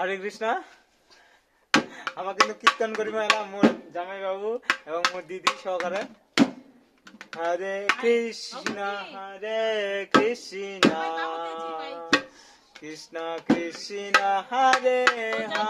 হরে কৃষ্ণ। আমার কিন্তু কীর্তন করি মেলা মোর জামাই বাবু এবং মোর দিদি সহকারে। হরে কৃষ্ণ হরে কৃষ্ণ। কৃষ্ণ কৃষ্ণ হরে হরে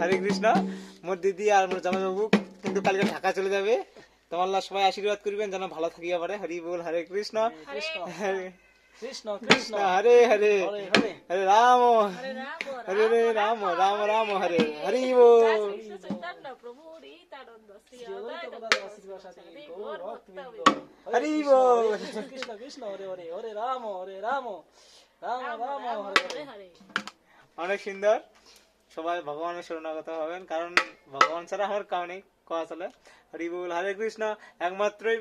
হরে কৃষ্ণ মোর দিদি আর মোর জামাইবাবু কিন্তু কালকে ঢাকা চলে যাবে। তোমার সবাই আশীর্বাদ করবেন যেন ভালো থাকিয়া পারে। হরি বল হরে কৃষ্ণ। কৃষ্ণ। কৃষ্ণ হরে হরে। হরে হরে। হরে রাম। হরে রে রাম রাম রাম হরে হরি বল। হরি বল। কৃষ্ণ কৃষ্ণ হরে হরে। হরে রাম হরে রাম রাম রাম হরে হরে। অনেক সুন্দর। সবাই ভগবানের শরণাগত হবেন কারণ ভগবান ছাড়া আমার কাউ নেই কথা চলে। হরি বল হরে কৃষ্ণ একমাত্রই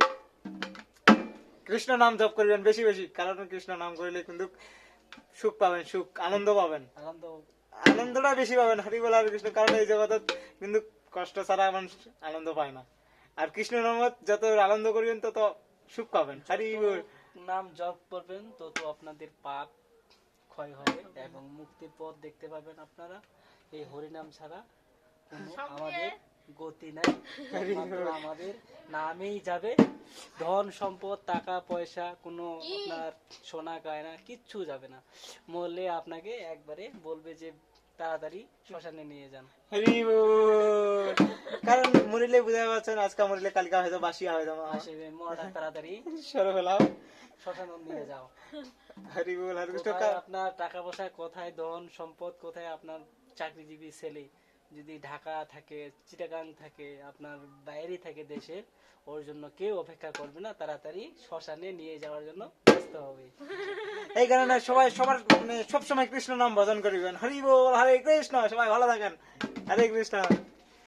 কৃষ্ণ নাম জপ করবেন বেশি বেশি কারণ কৃষ্ণ নাম করলে কিন্তু সুখ পাবেন সুখ আনন্দ পাবেন। আনন্দ। আনন্দটা বেশি পাবেন হরি বল হরে কৃষ্ণ কারণ এই জগতত কিন্তু কষ্ট ছাড়া মানুষ আনন্দ পায় না। আর কৃষ্ণ নাম যত আনন্দ করবেন তত সুখ পাবেন। হরি বল। নাম জপ করবেন তত আপনাদের পাপ ক্ষয় হবে এবং মুক্তির পথ দেখতে পাবেন আপনারা। এই হরিনাম ছাড়া কোনো আমাদের গতি নাই। আমাদের নামেই যাবে। ধন সম্পদ টাকা পয়সা কোনো আপনার সোনা গয়না কিচ্ছু যাবে না। মরলে আপনাকে একবারে বলবে যে তাড়াতাড়ি শ্মশানে নিয়ে যান। কারণ মরিলে বুঝতে পারছেন আজকে মরিলে কালকে হয়তো বাসিয়া হয়তো আসে মরাটা তাড়াতাড়ি। সরে ফেলাও শ্মশানে নিয়ে যাও। হরি বল হরে আপনার টাকা পয়সা কোথায় ধন সম্পদ কোথায় আপনার চাকরিজীবী ছেলে যদি ঢাকা থাকে, চিটাগাং থাকে, আপনার বাইরে থাকে দেশের ওর জন্য কেউ অপেক্ষা করবে না, তাড়াতাড়ি শ্মশানে নিয়ে যাওয়ার জন্য ব্যস্ত হবে। এই কারণে সবাই সবার মানে সবসময় কৃষ্ণ নাম ভজন করিবেন। হরি বল, হরে কৃষ্ণ, সবাই ভালো থাকেন। হরে কৃষ্ণ।